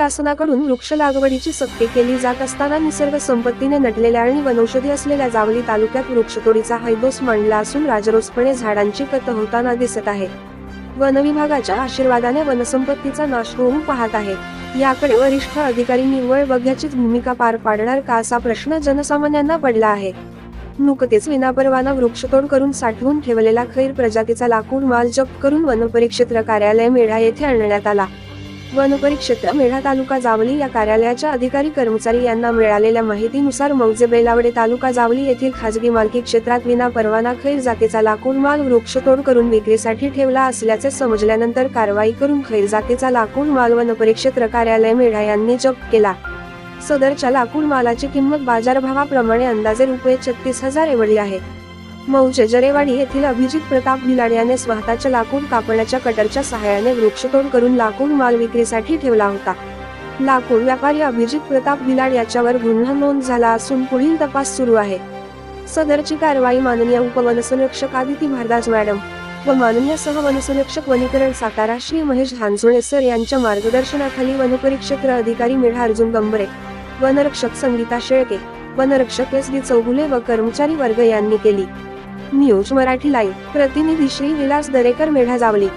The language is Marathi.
शासनाकडून वृक्ष लागवडीची सक्ती केली जात असताना निसर्ग संपत्तीने नटलेल्या आणि वनौषधी असलेल्या जावली तालुक्यात वृक्षतोडीचा हैदोस मांडला असून राजरोसपणे झाडांची कत होताना दिसत आहे. वन विभागाच्या आशीर्वादाने वनसंपत्तीचा नाश होऊन पाहत आहे. याकडे वरिष्ठ अधिकारी निव्वळ बघ्याचीच भूमिका पार पाडणार का असा प्रश्न जनसामान्यांना पडला आहे. नुकतेच विनापरवाना वृक्षतोड करून साठवून ठेवलेला खैर प्रजातीचा लाकूड माल जप्त करून वनपरिक्षेत्र कार्यालय मेढा येथे आणण्यात आला. वनपरिक्षेत्र मेढा तालुका जावली या कार्यालयाच्या अधिकारी कर्मचारी यांना मिळालेल्या माहितीनुसार मौजे बेलावडे तालुका जावली येथील खाजगी मालकी क्षेत्रात विना परवाना खैर जातीचा लाकूड माल वृक्षतोड करून विक्रीसाठी ठेवला असल्याचे समजल्यानंतर कारवाई करून खैर जातीचा लाकूड माल वनपरिक्षेत्र कार्यालय मेढा यांनी जप्त केला. सदरच्या लाकूड मालाची किंमत बाजारभावाप्रमाणे अंदाजे रुपये छत्तीस हजार एवढी आहे. मौजे जरेवाडी येथील अभिजित प्रताप भिलाड याने स्वतःच्या लाकूड कापण्याच्या कटरच्या सहाय्याने वृक्षतोड करून लाकूड माल विक्रीसाठी ठेवला होता. लाकूड व्यापारी अभिजित प्रताप भिलाड याच्यावर गुन्हा नोंद झाला असून पुढील तपास सुरू आहे. सदरची कारवाई माननीय उपवनसंरक्षक आदिती भारदास मॅडम व माननीय सहवनसंरक्षक वनीकरण सातारा श्री महेश हानसुळे सर यांच्या मार्गदर्शनाखाली वनपरिक्षेत्र अधिकारी मेढा अर्जुन गंबरे वनरक्षक संगीता शेळके वनरक्षक एस डी चौगुले व कर्मचारी वर्ग यांनी केली. News Marathi live. प्रतिनिधी श्री विलास दरेकर मेढा जावली